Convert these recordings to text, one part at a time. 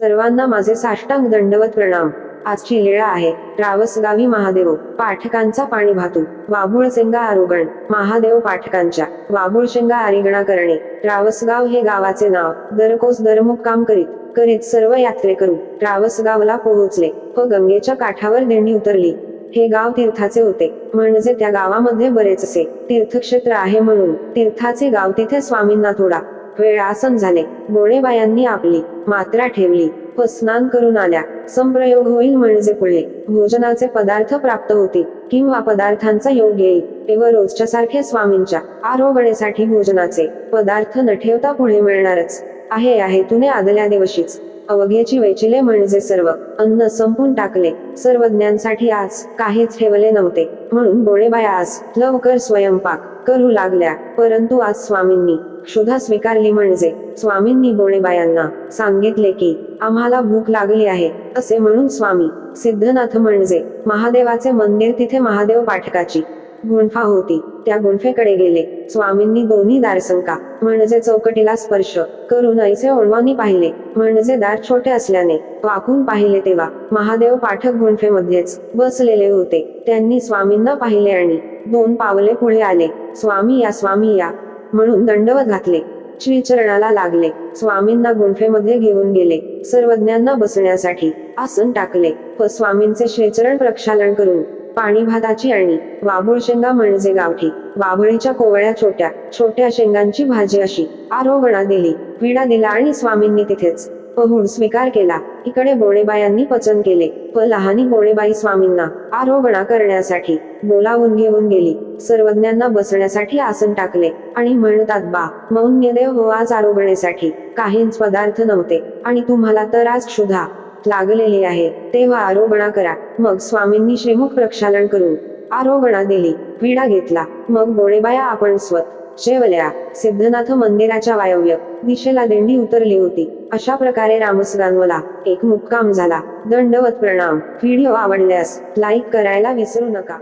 सर्वांना माझे साष्टांग दंडवत प्रणाम. आजची लीळा आहे. रावसगावी महादेव. पाठकांचा पाणी भातू. वाबुळसेंगा आरोगण. महादेव पाठकांच्या. वाबुळशेंगा आरिगणा करणे. रावसगाव हे गावाचे नाव. दरकोस दरमुख काम करीत करीत सर्व यात्रे करू. रावसगावला पोहोचले. व गंगेच्या काठावर देणी उतरली. हे गाव तीर्थाचे होते. म्हणजे त्या गावामध्ये बरेचसे तीर्थक्षेत्र आहे म्हणून तीर्थाचे गाव तिथे स्वामींना थोडा वेळ आसन झाले. गोणेबायांनी आपली मात्रा ठेवली. व स्नान करून आल्या. संप्रयोग होईल म्हणजे पुढे. भोजनाचे पदार्थ प्राप्त होतील. किंवा पदार्थांचा योग येईल. तेव्हा रोजच्या सारख्या स्वामींच्या आरोगणेसाठी भोजनाचे पदार्थ न ठेवता पुढे मिळणारच आहे आहे तुने आदल्या दिवशीच. अवघेची वेचिले म्हणजे सर्व अन्न संपून टाकले. सर्वज्ञांसाठी आज काहीच ठेवले नव्हते. म्हणून गोळेबाया आज लवकर स्वयंपाक करू लागल्या. परंतु आज स्वामींनी क्षुधा स्वीकारली म्हणजे स्वामींनी बोणेबायांना सांगितले की आम्हाला भूक लागली आहे असे म्हणून स्वामी सिद्धनाथ म्हणजे महादेवाचे मंदिर तिथे महादेव पाठकाची गुंफा होती. त्या गुंफेकडे गेले. स्वामींनी दोन्ही दारसंका म्हणजे चौकटीला स्पर्श करून ऐसे ओळवानी पाहिले. म्हणजे दार छोटे असल्याने वाकून पाहिले तेव्हा महादेव पाठक गुंफेमध्येच बसलेले होते. त्यांनी स्वामींना पाहिले आणि दोन पावले पुढे आले. स्वामी या स्वामी या म्हणून दंडवत घातले. श्रीचरणाला लागले. स्वामींना गुंफेमध्ये घेऊन गेले. सर्वज्ञांना बसण्यासाठी आसन टाकले. व स्वामींचे श्रीचरण प्रक्षालन करून पाणी भाताची आणि वाबुळ शेंगा म्हणजे गावठी. वाबळीच्या कोवळ्या छोट्या छोट्या शेंगांची भाजी अशी. आरोगणा दिली. विडा दिला आणि स्वामींनी तिथेच पहुड स्वीकार केला. इकडे गोळेबायांनी पचन केले व लहानी गोळेबाई स्वामींना आरोगणा करण्यासाठी बोलावून घेऊन गेली. सर्वज्ञांना बसण्यासाठी आसन टाकले आणि म्हणतात बा मौन्यदेव हो आज आरोगणेसाठी. काहीच पदार्थ नव्हते. आणि तुम्हाला तर आज क्षुधा लागलेले आहे. तेव्हा आरोगणा करा. मग स्वामींनी श्रीमुख प्रक्षालन करून आरोगणा दिली. विडा घेतला. मग बोळेबाया आपण स्वत. शेवल्या. सिद्धनाथ मंदिराच्या वायव्य दिशेला दिंडी उतरली होती. अशा प्रकारे रामसगांवला एक मुक्काम झाला. दंडवत प्रणाम. व्हिडिओ आवडल्यास लाईक करायला विसरू नका.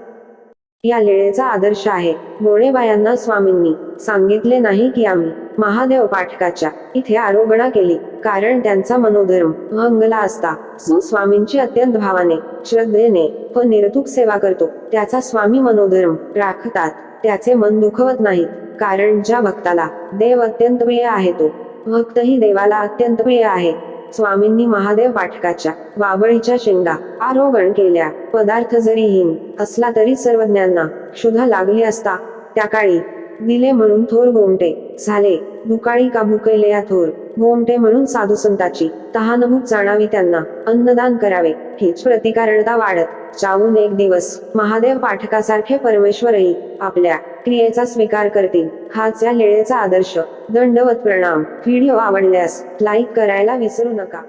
या लेळेचा आदर्श आहे. गोळेबायांना स्वामींनी सांगितले नाही की आम्ही महादेव पाठकाच्या इथे आरोगणा केली. कारण त्यांचा मनोधर्म भंगला असता. सुस्वामींची स्वामींची अत्यंत भावाने श्रद्धेने व निर्तुक सेवा करतो. त्याचा स्वामी मनोधर्म राखतात. त्याचे मन दुखवत नाहीत. कारण ज्या भक्ताला देव अत्यंत प्रिय आहे तो भक्तही देवाला अत्यंत प्रिय आहे. स्वामींनी महादेव पाठकाच्या वाबळीच्या शेंगा आरोगण केल्या. पदार्थ जरी हीन असला तरी सर्वज्ञांना क्षुधा लागली असता त्या काळी दिले म्हणून थोर गोमटे. झाले. दुकाळी का भुकले या थोर? गोमटे म्हणून साधू संताची. तहानभूक जाणावी त्यांना. अन्नदान करावे. हीच प्रतिकारणता वाढत. जाऊन एक दिवस. महादेव पाठकासारखे परमेश्वरही आपल्या क्रियेचा स्वीकार करतील. हाच या लेळेचा आदर्श. दंडवत प्रणाम. व्हिडिओ आवडल्यास लाईक करायला विसरू नका.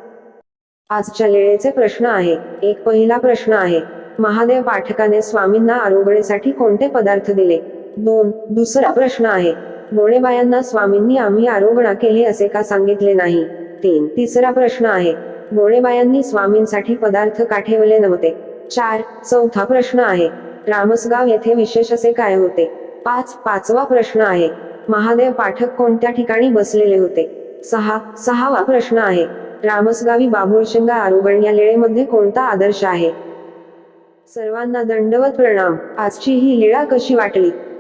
आजच्या लेळेचे प्रश्न आहे. एक पहिला प्रश्न आहे. महादेव पाठकाने स्वामींना आरोग्यसाठी कोणते पदार्थ दिले? दोन दुसरा प्रश्न आहे. गोळेबायांना स्वामींनी आम्ही आरोगणा केली असे का सांगितले नाही? तीन तिसरा प्रश्न आहे. गोळेबायांनी स्वामींसाठी पदार्थ का ठेवले नव्हते? चार चौथा प्रश्न आहे. रामसगाव येथे विशेष असे काय होते? पाच पाचवा प्रश्न आहे. महादेव पाठक कोणत्या ठिकाणी बसलेले होते? सहा सहावा प्रश्न आहे. रामसगावी बाबुळशेंगा आरोगण या लेळेमध्ये कोणता आदर्श आहे? सर्वांना दंडवत प्रणाम. आजची ही लीळा कशी वाटली?